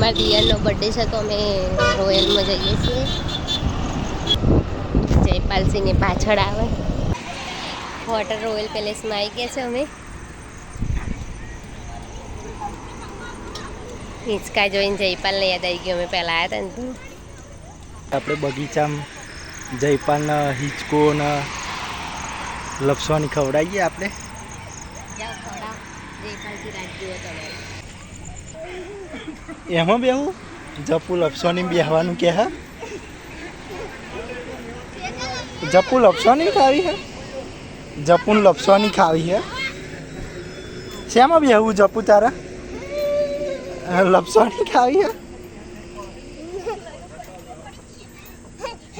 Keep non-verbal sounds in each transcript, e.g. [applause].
મારા દિયરનો બર્થડે છે તો અમે રોયલમાં જઈએ છીએ. જયપાલસિંહની પાછળ આવે. હોટલ રોયલ પેલેસમાં આવી ગયા છે અમે. હિંચકા જોઈને જયપાલને યાદ આવી ગયો અમે પહેલાં આવ્યા હતા ને આપણે બગીચામાં જયપાલને હિંચકો ને લપસવાની ખવડાવીએ આપણે. જાઓ ખવડાવ. જયપાલસિંહ રાજ જુઓ તમે એમાં બેહું? જપુ લપસવાની બેહવાનું કે હા? જપુ લપસવાની ખાવી હે? જપુન લપસવાની ખાવી હે? શેમાં બેહવું જપુ તારા? લપસોની ખાવી હે?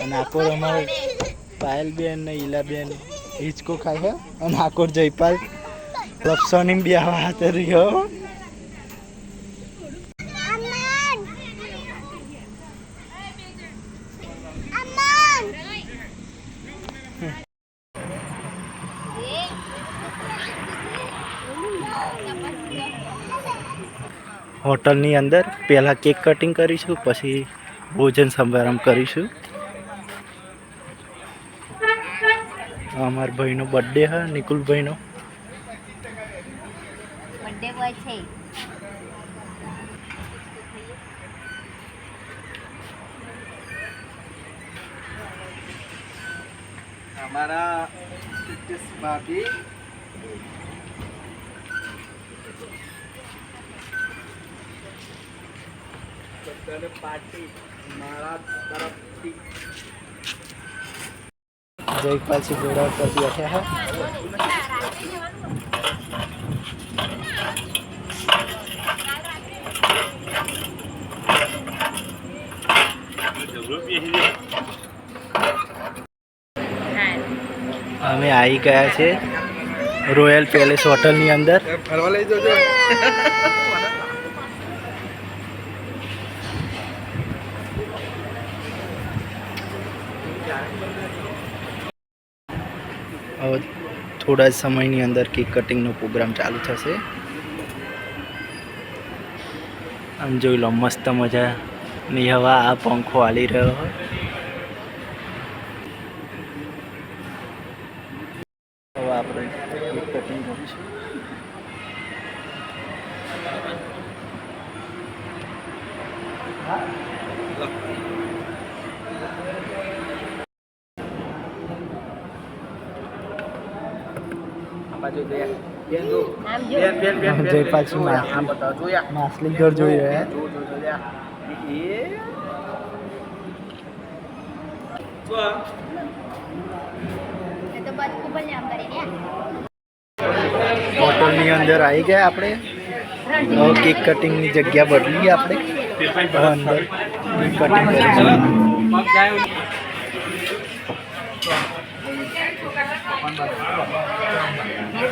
અને આકોર અમારે પાયલબેન ને ઈલાબેન હિંચકો ખાય હે? અને આકોર જયપાલ લપસવાની બેહવા હાથે રહ્યો. હોટલની અંદર પહેલાં કેક કટિંગ કરીશું પછી ભોજન સમારંભ કરીશું. અમારા ભાઈનો બર્થડે હા નિકુલભાઈનો. બર્થડે બોય છે અને પાર્ટી મારા તરફથી. જયપાલસિંહ પર બેઠા હા. અમે આવી ગયા છે રોયલ પેલેસ હોટલની અંદર. ફરવા લઈ જજો. [laughs] હવે થોડા સમયની અંદર કેક કટિંગનો પ્રોગ્રામ ચાલુ થશે. આમ જોઈ લો, મસ્ત મજાની હવા આ પંખો હાલી રહ્યો હોય. હવે આપણે કેક જો જયપાલસિંહ માછલી માછલી ઘર જોઈ રહ્યા એ તો બસ ખૂબ જ આમ કરી હોટલની અંદર આવી ગયા આપણે? હવે કેક કટિંગની જગ્યા બદલી આપણે? હવે અંદર કેક કટિંગ કરીશું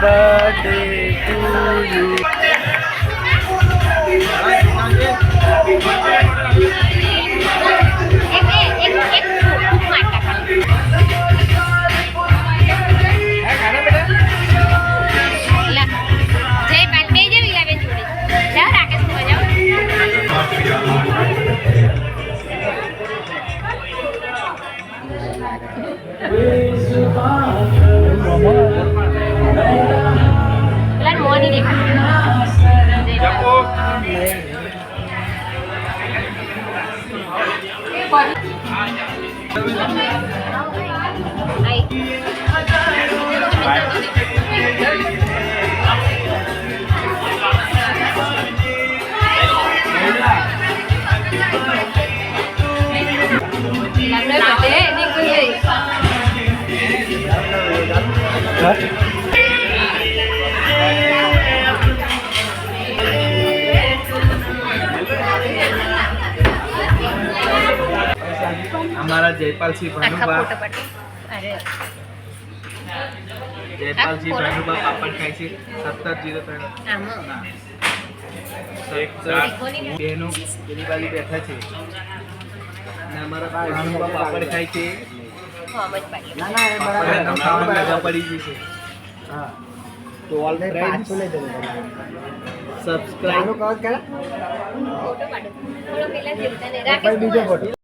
birthday to you. અમારા જયપાલસિંહ ભાનુભા ફોટો જી અરે ભાનુભા પાપડ ખાય છે. સત્તર જીરો ત્રણ. બહેનો પેલી બાજુ બેઠા છે. અને અમારા ભાનુભા પાપડ ખાય છે. સબસ્ક્રાઈબ કરો બીજો ફોટો.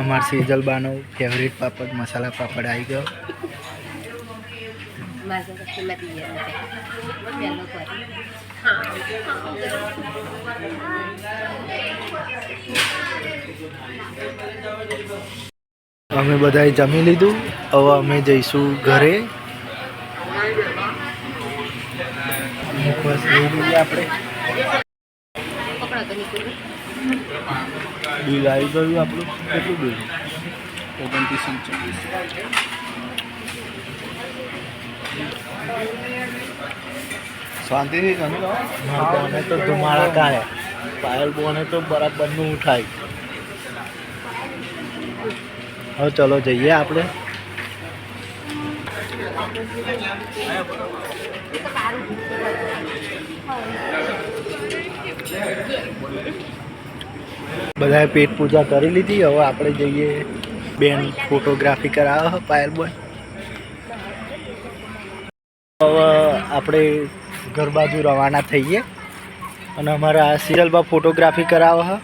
અમાર સેજલબાનો ફેવરેટ પાપડ મસાલા પાપડ આવી ગયો. અમે બધાએ જમી લીધું. હવે અમે જઈશું ઘરે. આપણે બિલ આવી ગયું આપણું કેટલું બિલ ઓગણત્રીસ ચોવીસ શાંતિથી જમી લો મારા બોને તો ધુમાડા કાઢે પાયલ બોને તો બરાબરનું ઉઠાય હવે ચલો જઈએ આપણે બધાએ પેટ પૂજા કરી લીધી. હવે આપણે જઈએ બેન ફોટોગ્રાફી કરાવે પાયલ બોય હવે આપણે ઘર બાજુ રવાના થઈએ અને અમારા સિરિયલમાં ફોટોગ્રાફી કરાવે છે.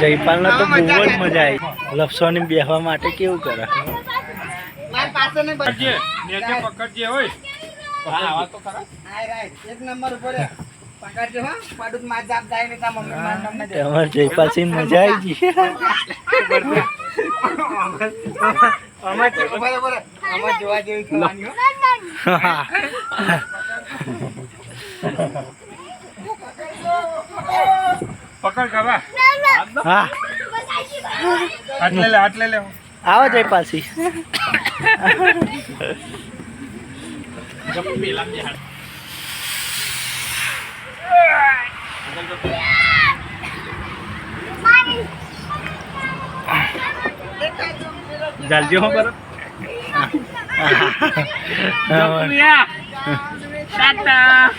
જયપાલના તો બહુ જ મજા આવી. લપસવાની બેસવા માટે કેવું કરે? તમારે જયપાલસિંહ મજા આવી ગઈ. પકડ કાબા હા. આટલે લે આટલે લે. આવો જયપાલસિંહ જલ્દી હો પર ટાટા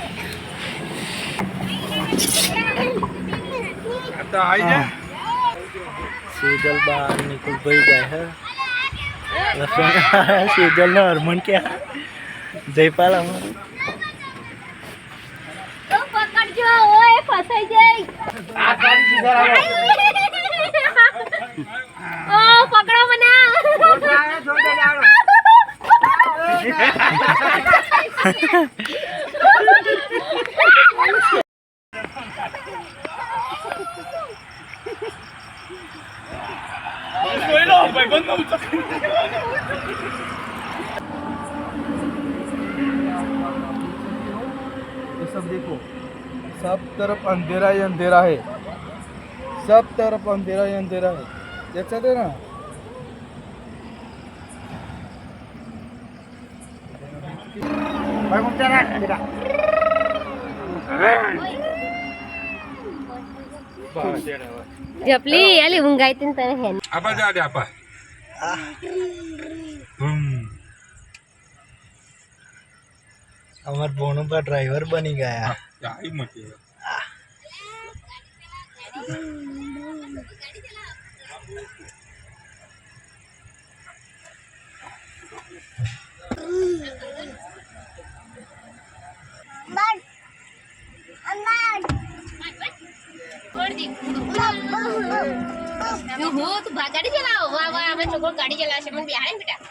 તો આવી જા. બહાર નીકળ નિકુલભાઈ જાય હે. સેજલ નો હરમન ક્યાં જયપાલ અમારો તો પકડજો ये सब देखो सब तरफ अंधेरा ही अंधेरा है। सब तरफ अंधेरा ही अंधेरा है। देख सकते ना? आपली आली उंगायतीन तर हे आपण जा आपण Hmm. અમાર ભોણું પર ડ્રાઈવર બની ગયા. Ya, તું ગાડી ચલાવો ચલાવશે? મને બેટા.